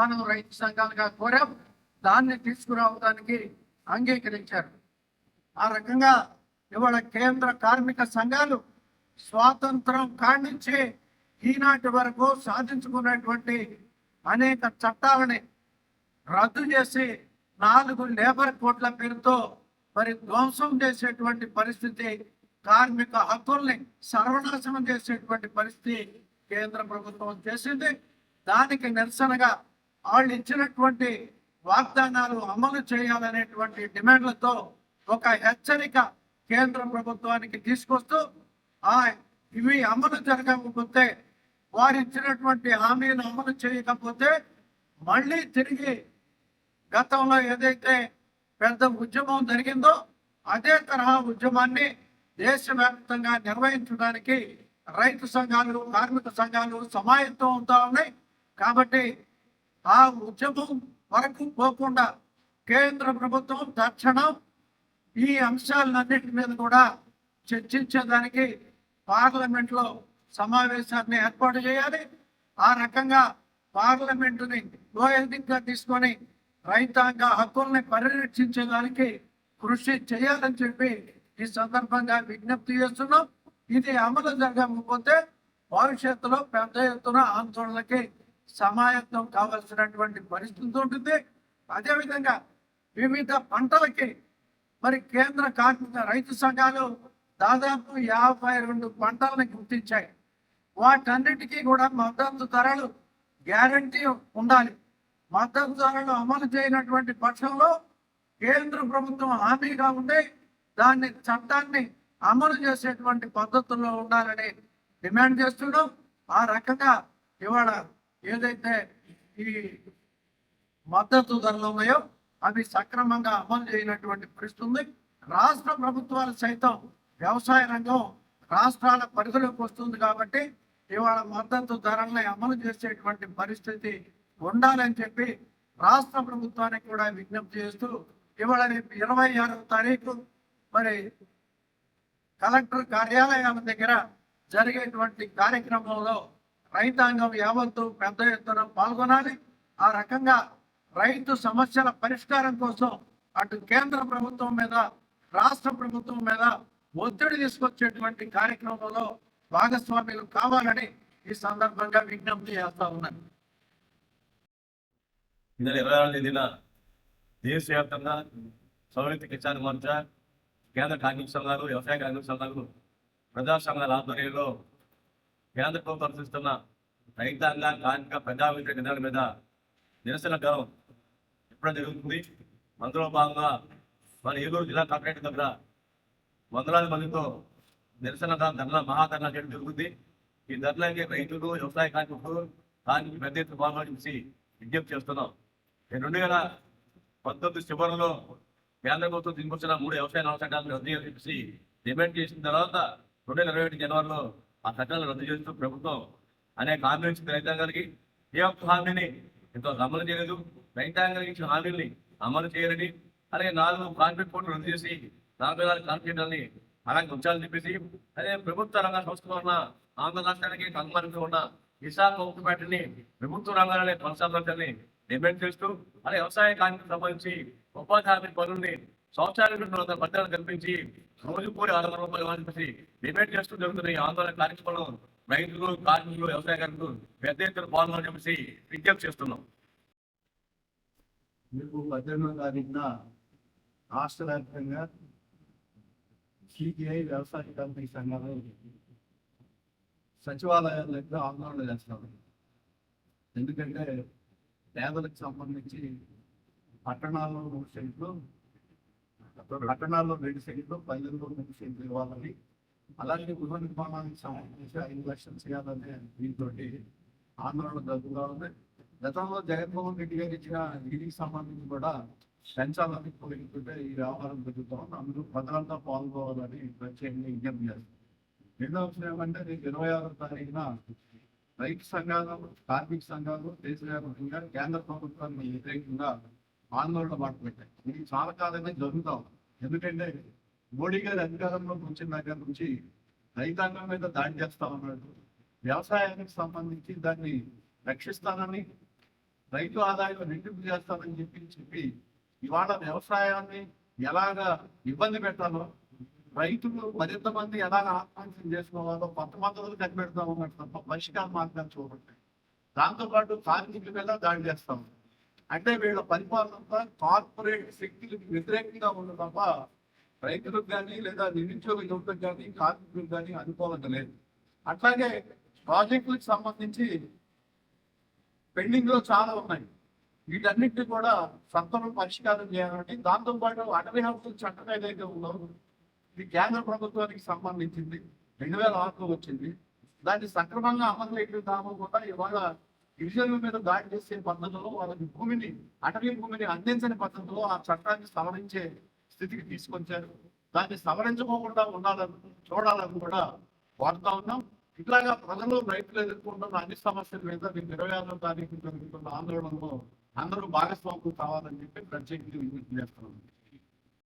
మనం రైతు సంఘాలుగా కోరాం దాన్ని తీసుకురావడానికి అంగీకరించారు. ఆ రకంగా ఇవాళ కేంద్ర కార్మిక సంఘాలు స్వాతంత్రం కాణించి ఈనాటి వరకు సాధించుకున్నటువంటి అనేక చట్టాలని రద్దు చేసి నాలుగు లేబర్ కోట్ల పేరుతో మరి ధ్వంసం చేసేటువంటి పరిస్థితి కార్మిక హక్కుల్ని సర్వనాశనం చేసేటువంటి పరిస్థితి కేంద్ర ప్రభుత్వం చేసింది. దానికి నిరసనగా వాళ్ళు ఇచ్చినటువంటి వాగ్దానాలు అమలు చేయాలనేటువంటి డిమాండ్లతో ఒక హెచ్చరిక కేంద్ర ప్రభుత్వానికి తీసుకొస్తూ ఆ ఇవి అమలు జరగకపోతే వారు ఇచ్చినటువంటి హామీలు అమలు చేయకపోతే మళ్ళీ తిరిగి గతంలో ఏదైతే పెద్ద ఉద్యమం జరిగిందో అదే తరహా ఉద్యమాన్ని దేశవ్యాప్తంగా నిర్వహించడానికి రైతు సంఘాలు కార్మిక సంఘాలు సమాయత్తం అవుతా ఉన్నాయి. కాబట్టి ఆ ఉద్యమం వరకు పోకుండా కేంద్ర ప్రభుత్వం తక్షణం ఈ అంశాలన్నిటి మీద కూడా చర్చించేదానికి పార్లమెంట్లో సమావేశాన్ని ఏర్పాటు చేయాలి. ఆ రకంగా పార్లమెంటుని గోయదిగ్గా తీసుకొని రైతాంగ హక్కుల్ని పరిరక్షించేదానికి కృషి చేయాలని చెప్పి ఈ సందర్భంగా విజ్ఞప్తి చేస్తున్నాం. ఇది అమలు జరగకపోతే భవిష్యత్తులో పెద్ద ఎత్తున ఆందోళనకి సమాయత్తం కావాల్సినటువంటి పరిస్థితి ఉంటుంది అదేవిధంగా వివిధ పంటలకి మరి కేంద్ర కార్మిక రైతు సంఘాలు దాదాపు యాభై రెండు పంటలను గుర్తించాయి. వాటన్నిటికీ కూడా మద్దతు ధరలు గ్యారంటీ ఉండాలి. మద్దతు ధరలు అమలు చేయనటువంటి పక్షంలో కేంద్ర ప్రభుత్వం హామీగా ఉండి దాన్ని చట్టాన్ని అమలు చేసేటువంటి పద్ధతుల్లో ఉండాలని డిమాండ్ చేస్తున్నాం. ఆ రకంగా ఇవాళ ఏదైతే ఈ మద్దతు ధరలు ఉన్నాయో అవి సక్రమంగా అమలు చేయనటువంటి పరిస్థితి ఉంది. రాష్ట్ర ప్రభుత్వాలు సైతం వ్యవసాయ రంగం రాష్ట్రాల పరిధిలోకి వస్తుంది కాబట్టి ఇవాళ మద్దతు ధరల్ని అమలు చేసేటువంటి పరిస్థితి ఉండాలని చెప్పి రాష్ట్ర ప్రభుత్వానికి కూడా విజ్ఞప్తి చేస్తూ ఇవాళ రేపు ఇరవై ఆరవ తారీఖు మరి కలెక్టర్ కార్యాలయాల దగ్గర జరిగేటువంటి కార్యక్రమంలో రైతాంగం యావత్తు పెద్ద ఎత్తున పాల్గొనాలి. ఆ రకంగా రైతు సమస్యల పరిష్కారం కోసం అటు కేంద్ర ప్రభుత్వం మీద రాష్ట్ర ప్రభుత్వం మీద ఒత్తిడి తీసుకొచ్చేటువంటి కార్యక్రమంలో భాగస్వామ్యులు కావాలని ఈ సందర్భంగా విజ్ఞప్తి చేస్తా ఉన్నాను నెల ఇరవై ఆరు తేదీన దేశవ్యాప్తంగా సౌరత కిసాన్ మోర్చా కేంద్ర కార్మిక సంఘాలు వ్యవసాయ కార్మిక సంఘాలు ప్రజా సంఘాల ఆధ్వర్యంలో కేంద్ర ప్రభుత్వం అనుసరిస్తున్న రైతాంగ కార్మిక ప్రజా వ్యతిరేక విధానం మీద నిరసన గౌరవం ఎప్పుడో జరుగుతుంది. అందులో భాగంగా మన ఏలూరు జిల్లా కలెక్టరేట్ దగ్గర వందలాది మందితో నిరసన ధరల మహాధరణ చేయడం జరుగుతుంది. ఈ ధర్నాకి రైతులు వ్యవసాయ కార్మికులు కార్మిక పెద్ద ఎత్తున పాల్గొని విజ్ఞప్తి చేస్తున్నాం. నేను రెండు వేల పంతొమ్మిది చివరిలో కేంద్ర ప్రభుత్వం తీసుకొచ్చిన మూడు వ్యవసాయ నవ చట్టాలను రద్దు చేసి డిమాండ్ చేసిన తర్వాత రెండు వేల ఇరవై ఒకటి జనవరిలో ఆ చట్టాలు రద్దు చేస్తూ ప్రభుత్వం అనేక హామీలు ఇచ్చింది. రైతాంగానికి ఏ ఒక్క హామీని ఎంతో అమలు చేయలేదు. రైతాంగానికి ఇచ్చిన హామీల్ని అమలు చేయాలని అలాగే నాలుగు కాన్ఫ్లిక్ట్ కోట్లు రద్దు చేసి నలభై నాలుగు కాన్ఫ్లిక్ట్లని అలాగే ఉంచాలని చెప్పేసి అదే ప్రభుత్వ రంగ సంస్థలో ఉన్న ఆంధ్ర రాష్ట్రానికి కంగారుగా ఉన్న విశాఖ ఉక్కు ఫ్యాక్టరీని ప్రభుత్వ రంగాలనే కొనసాగించాలని డిమాండ్ చేస్తూ అలాగే వ్యవసాయ కార్మికులకు సంబంధించి ఉపాధి హామీ పనుల్ని సంవత్సరానికి తర్వాత వందల పత్రాలు కల్పించి రోజు పోయి ఆరు వందల రూపాయలు ఇవ్వాలని చెప్పేసి డిమాండ్ చేస్తూ జరుగుతున్న ఈ ఆందోళన కార్యక్రమం రైతులు కార్మికులు వ్యవసాయ పెద్ద ఎత్తున పాల్గొని చెప్పేసి విజ్ఞప్తి చేస్తున్నాం. మీకు పద్దెనిమిదో తారీఖున రాష్ట్ర వ్యాప్తంగా సిపిఐ వ్యవసాయ కంపెనీ సంఘాలు సచివాలయాల దగ్గర ఆందోళన చేస్తారు ఎందుకంటే పేదలకు సంబంధించి పట్టణాల్లో మూడు సెంట్లు పట్టణాల్లో రెండు సెంట్లు పల్లెల్లో రెండు సెంట్లు ఇవ్వాలని. అలాగే గృహ నిర్మాణానికి సంబంధించి ఐదు లక్షలు చేయాలనే దీంతో ఆందోళన జరుగుతూ ఉంది. గతంలో జగన్మోహన్ రెడ్డి గారు ఇచ్చిన నిధికి సంబంధించి కూడా పెంచాలని కోరుకుంటే ఈ వ్యవహారం జరుగుతాం అందరూ ప్రజలంతా పాల్గొవాలని ప్రత్యేకంగా విజ్ఞప్తి చేస్తాం రెండో విషయం ఏమంటే రేపు ఇరవై ఆరో తారీఖున రైతు సంఘాలు కార్మిక సంఘాలు దేశవ్యాప్తంగా కేంద్ర ప్రభుత్వాన్ని వ్యతిరేకంగా ఆందోళన మాట పెట్టాయి ఇది చాలా కాలంగా జరుగుతాం ఎందుకంటే మోడీ గారి అధికారంలోకి వచ్చిన దగ్గర నుంచి రైతాంగం మీద దాడి చేస్తా ఉన్నాడు. వ్యవసాయానికి సంబంధించి దాన్ని రక్షిస్తానని రైతు ఆదాయం రెట్టింపు చేస్తానని చెప్పి చెప్పి ఇవాళ వ్యవసాయాన్ని ఎలాగా ఇబ్బంది పెట్టాలో రైతులు మరింత మంది ఎలాగ ఆత్మహత్యం చేసుకోవాలో కొత్త మద్దతులు కనిపెడతామన్నట్టు తప్ప పరిష్కార మార్గాలు చూడండి దాంతోపాటు కార్మికుల మీద దాడి చేస్తాము అంటే వీళ్ళ పరిపాలన అంతా కార్పొరేట్ శక్తులకు వ్యతిరేకంగా ఉంది తప్ప రైతులకు కానీ లేదా నిరుద్యోగ యువతకు కానీ కార్మికులకు కానీ అనుకూలంగా లేదు. అట్లాగే ప్రాజెక్టులకు సంబంధించి పెండింగ్లో చాలా ఉన్నాయి. వీటన్నిటిని కూడా సత్వరం పరిష్కారం చేయాలని దాంతోపాటు అటవీ హక్కుల చట్టం ఏదైతే ఉందో ఇది కేంద్ర ప్రభుత్వానికి సంబంధించింది. రెండు వేల ఆరులో వచ్చింది. దాన్ని సక్రమంగా అమలు చేయడం కూడా ఇవాళ గిరిజనుల మీద దాడి చేసే పద్ధతిలో వాళ్ళకి భూమిని అటవీ భూమిని అందించని పద్ధతిలో ఆ చట్టాన్ని సవరించే స్థితికి తీసుకొచ్చారు. దాన్ని సవరించుకోకుండా ఉండాలని చూడాలని కూడా వాడుతూ ఉన్నాం. ఇట్లాగా ప్రజలు రైతులు ఎదుర్కొంటున్న అన్ని సమస్యల మీద మేము ఇరవై ఆరో తారీఖు జరుగుతున్న ఆందోళనలో అందరూ భాగస్వాములు కావాలని చెప్పి ప్రత్యేకించి విజ్ఞప్తి చేస్తున్నాం.